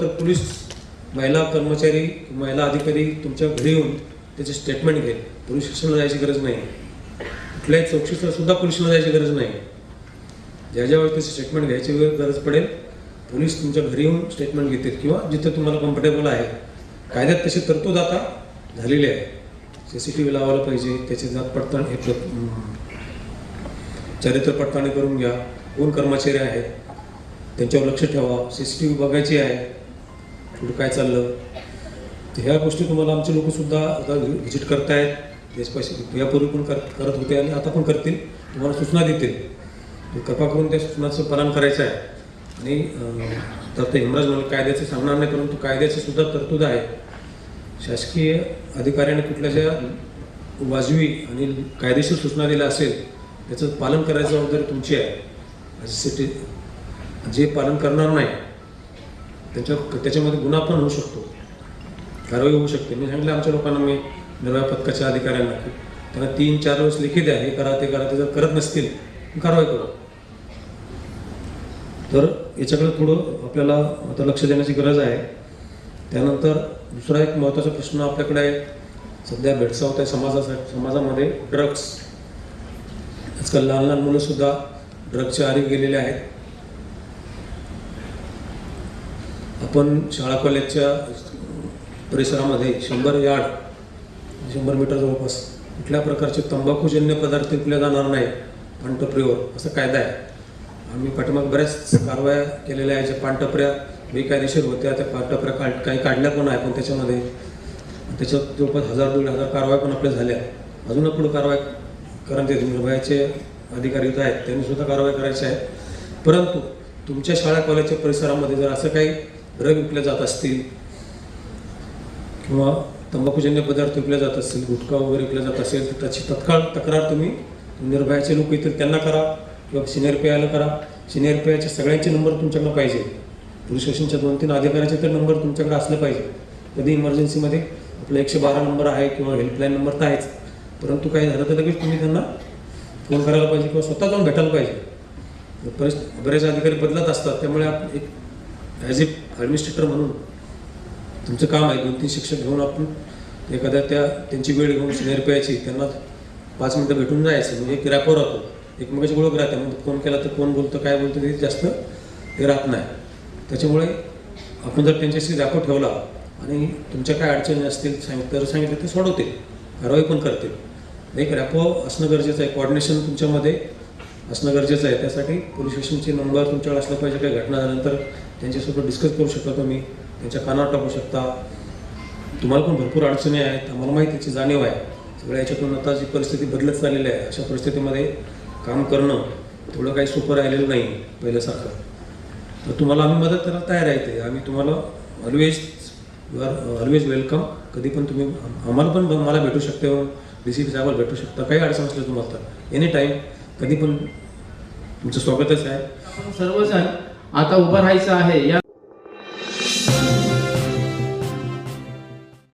तर पोलीस महिला कर्मचारी महिला अधिकारी तुमच्या घरी येऊन त्याचे स्टेटमेंट घेईल पोलीस स्टेशनला जायची गरज नाही. कुठल्याही चौकशीला सुद्धा पोलिसला जायची गरज नाही. ज्या ज्या वेळेस त्याचे स्टेटमेंट घ्यायची वेळ गरज पडेल पोलीस तुमच्या घरी येऊन स्टेटमेंट घेतील किंवा जिथं तुम्हाला कम्फर्टेबल आहे. कायद्यात तशी तरतूद आता झालेली आहे. सी सी टी व्ही लावायला पाहिजे त्याची जात पडताळणी चरित्र पडताळणी करून घ्या. कोण कर्मचारी आहेत? त्यांच्यावर लक्ष ठेवा. सी सी टी व्ही बघायची आहे. कुठं काय चाललं? तर ह्या गोष्टी तुम्हाला आमचे लोक सुद्धा आता व्हिजिट करतायत. देशपाशी यापूर्वी पण कर करत होते आणि आता पण करतील. तुम्हाला सूचना देतील. कृपा करून त्या सूचनाचं पालन करायचं आहे. आणि तर ते हिमराज मला कायद्याचं सांगणार नाही परंतु कायद्याची सुद्धा तरतूद आहे. शासकीय अधिकाऱ्याने कुठल्याशा वाजवी आणि कायदेशीर सूचना दिल्या असेल त्याचं पालन करायची जबाबदारी तुमची आहे. सिटी जे पालन करणार नाही त्याच्या त्याच्यामध्ये गुन्हा पण होऊ शकतो. कारवाई होऊ शकते. मी सांगितलं आमच्या लोकांना मी नव्या पथकाच्या अधिकाऱ्यांना की त्यांना तीन चार वेळेस लिखित द्या हे करा ते करा ते जर करत नसतील कारवाई करू. तर याच्याकडे थोडं आपल्याला आता लक्ष देण्याची गरज आहे. त्यानंतर दुसरा एक महत्त्वाचा प्रश्न आपल्याकडे आहे. सध्या भेडसावत आहे समाजासाठी समाजामध्ये ड्रग्स आजकाल लहान लहान मुलंसुद्धा ड्रग्सच्या आरी गेलेले आहेत. आपण शाळा कॉलेजच्या परिसरामध्ये शंभर यार्ड शंभर मीटर जवळपास कुठल्या प्रकारचे तंबाखूजन्य पदार्थ विकले जाणार नाही पानटपरीवर असा कायदा आहे. आम्ही पाठीमाग बऱ्याच कारवाया केलेल्या आहे ज्या पानटपऱ्या बेकायदेशीर होत्या त्या पानटपऱ्या का काही काढल्या पण आहे पण त्याच्यामध्ये त्याच्यात जवळपास हजार दोन हजार कारवाया पण आपल्या झाल्या. अजून पुढे कारवाई करण्यात येते निर्भयाचे अधिकारी आहेत त्यांनी सुद्धा कारवाई करायची आहे. परंतु तुमच्या शाळा कॉलेजच्या परिसरामध्ये जर असं काही रग विकल्या जात असतील किंवा तंबाखूजन्य पदार्थ विकले जात असतील गुटखा वगैरे विकला जात असेल तर त्याची तत्काळ तक्रार तुम्ही निर्भयाचे लोक येतील त्यांना करा किंवा सिनियर आयला करा. सिनियर आयच्या सगळ्यांचे नंबर तुमच्याकडे पाहिजे. पोलीस स्टेशनच्या दोन तीन अधिकाऱ्याचे तर नंबर तुमच्याकडे असले पाहिजे. कधी इमर्जन्सीमध्ये आपला एकशे बारा नंबर आहे किंवा हेल्पलाईन नंबर तर आहेच. परंतु काही झालं तर लगेच तुम्ही त्यांना फोन करायला पाहिजे किंवा स्वतः जाऊन भेटायला पाहिजे. बरेच बरेच अधिकारी बदलत असतात. त्यामुळे आप एक ॲज ए ॲडमिनिस्ट्रेटर म्हणून तुमचं काम आहे दोन तीन शिक्षक घेऊन आपण एखाद्या त्या त्यांची वेळ घेऊन सिनियर प्यायची त्यांना पाच मिनटं भेटून जायचं म्हणजे एक रॅपर राहतो एकमेकाची ओळख राहते मग फोन केला तर कोण बोलतं काय बोलतो ते जास्त हे राहत नाही. त्याच्यामुळे आपण जर त्यांच्याशी रॅपो ठेवला आणि तुमच्या काय अडचणी असतील सांग तर सांगितलं ते सोडवतील. कारवाई पण करतील. एक रॅपो असणं गरजेचं आहे. कॉर्डिनेशन तुमच्यामध्ये असणं गरजेचं आहे. त्यासाठी पोलीस स्टेशनचे नंबर तुमच्याकडे असला पाहिजे. काही घटना झाल्यानंतर त्यांच्यासोबत डिस्कस करू शकता तुम्ही त्यांच्या कानावर टाकू शकता. तुम्हाला पण भरपूर अडचणी आहेत. आम्हाला माहिती त्याची जाणीव आहे. सगळ्या याच्यातून आता जी परिस्थिती बदलत चाललेली आहे अशा परिस्थितीमध्ये काम करणं थोडं काही सोपं राहिलेलं नाही पहिल्यासारखं. तर तुम्हाला आम्ही मदत करायला तयार आहे ते आम्ही तुम्हाला always you are always welcome कधी पण तुम्ही आम्हाला पण मला भेटू शकते डी सी पी साहेबाला भेटू शकता. काही अडचण असल्या तुम्हाला तर. एनी टाईम कधी पण तुमचं स्वागतच आहे. सर्वजण आता उभं राहायचं आहे. या